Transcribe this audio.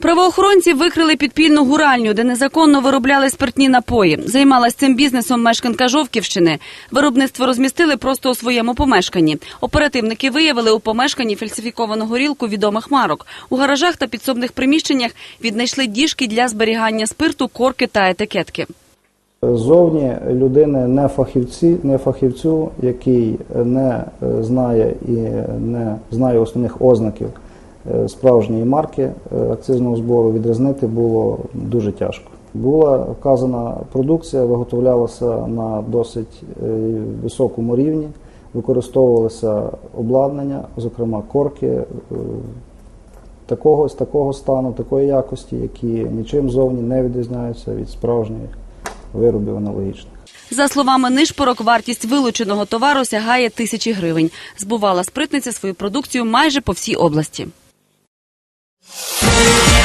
Правоохоронці викрили підпільну гуральню, де незаконно виробляли спиртні напої. Займалась цим бізнесом мешканка Жовківщини. Виробництво розмістили просто у своєму помешканні. Оперативники виявили у помешканні фальсифіковану горілку відомих марок. У гаражах та підсобних приміщеннях віднайшли діжки для зберігання спирту, корки та етикетки. Зовні людини не фахівці, не фахівцю, який не е, знає і не знає основних ознаків справжньої марки е, акцизного збору, відрізнити було дуже тяжко. Була вказана продукція, виготовлялася на досить е, високому рівні, використовувалося обладнання, зокрема корки е, такого, такого стану, такої якості, які нічим зовні не відрізняються від справжньої виробів аналогічних. За словами Нишпорок, вартість вилученого товару сягає тисячі гривень. Збувала спритниця свою продукцію майже по всій області. Thank you.